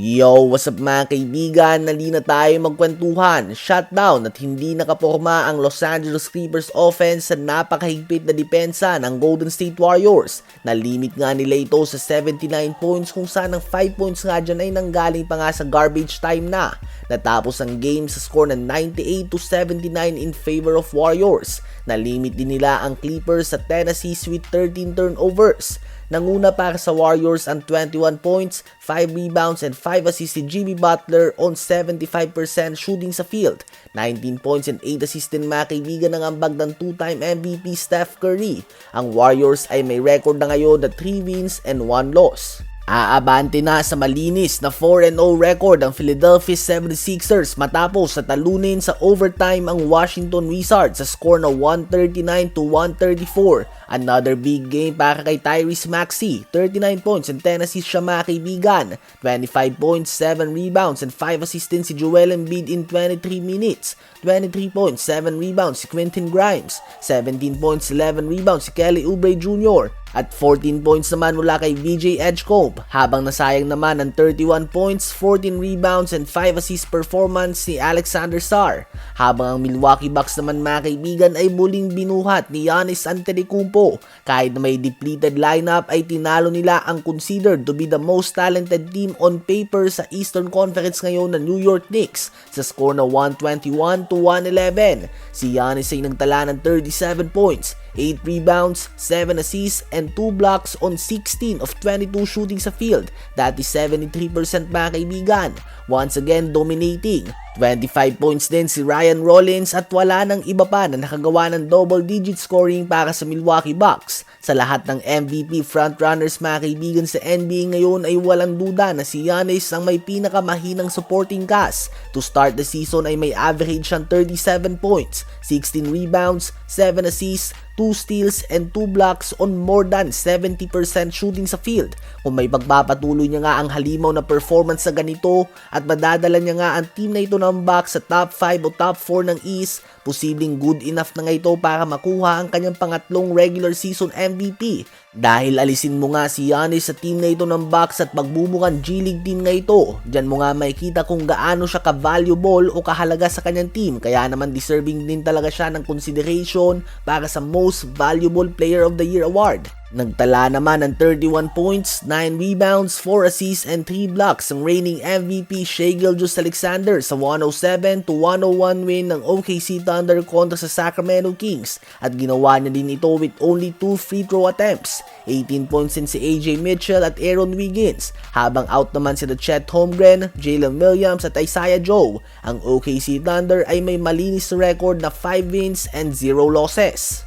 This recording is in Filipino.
Yo, what's up mga kaibigan? Nali na tayo magkwentuhan, shutdown at hindi nakaporma ang Los Angeles Clippers offense sa napakahigpit na depensa ng Golden State Warriors. Nalimit nga nila ito sa 79 points kung saan ang 5 points nga dyan ay nanggaling pa nga sa garbage time na. Natapos ang game sa score na 98 to 79 in favor of Warriors. Nalimit din nila ang Clippers sa Tennessee with 13 turnovers. Nanguna para sa Warriors ang 21 points, 5 rebounds and 5 assists si Jimmy Butler on 75% shooting sa field. 19 points and 8 assists din mga ng ambag ng 2-time MVP Steph Curry. Ang Warriors ay may record na ngayon na 3 wins and 1 loss. Aabante na sa malinis na 4-0 record ang Philadelphia 76ers matapos sa talunin sa overtime ang Washington Wizards sa score na 139 to 134. Another big game para kay Tyrese Maxey, 39 points and 10 assists siya mga kaibigan, 25 points, 7 rebounds and 5 assists si Joel Embiid in 23 minutes, 23 points, 7 rebounds si Quentin Grimes, 17 points, 11 rebounds si Kelly Oubre Jr. At 14 points naman mula kay BJ Edgecombe habang nasayang naman ng 31 points, 14 rebounds and 5 assist performance ni Alexander Sarr. Habang ang Milwaukee Bucks naman mga kaibigan ay muling binuhat ni Giannis Antetokounmpo. Kahit na may depleted lineup ay tinalo nila ang considered to be the most talented team on paper sa Eastern Conference ngayon na New York Knicks sa score na 121 to 111. Si Giannis ay nagtala ng 37 points, 8 rebounds, 7 assists, and 2 blocks on 16 of 22 shooting sa field. That is 73% mga kaibigan. Once again, dominating. 25 points din si Ryan Rollins at wala nang iba pa na nakagawa ng double-digit scoring para sa Milwaukee Bucks. Sa lahat ng MVP frontrunners mga kaibigan sa NBA ngayon ay walang duda na si Giannis ang may pinakamahinang supporting cast. To start the season ay may average siyang 37 points, 16 rebounds, 7 assists, 2 steals and 2 blocks on more than 70% shooting sa field. Kung may pagpapatuloy niya nga ang halimaw na performance sa ganito at madadala niya nga ang team na ito ng Bucks sa top 5 o top 4 ng East, posibleng good enough na nga ito para makuha ang kanyang pangatlong regular season MVP. Dahil alisin mo nga si Giannis sa team na ito ng Bucks at pagbubukang G-League team nga ito, dyan mo nga makikita kung gaano siya ka-valuable o kahalaga sa kanyang team. Kaya naman deserving din talaga siya ng consideration para sa Most Valuable Player of the Year award. Nagtala naman ng 31 points, 9 rebounds, 4 assists, and 3 blocks ang reigning MVP Shea Gilgeous Alexander sa 107 to 101 win ng OKC Thunder kontra sa Sacramento Kings at ginawa niya din ito with only 2 free throw attempts. 18 points din si AJ Mitchell at Aaron Wiggins habang out naman sila Chet Holmgren, Jalen Williams at Isaiah Joe. Ang OKC Thunder ay may malinis record na 5 wins and 0 losses.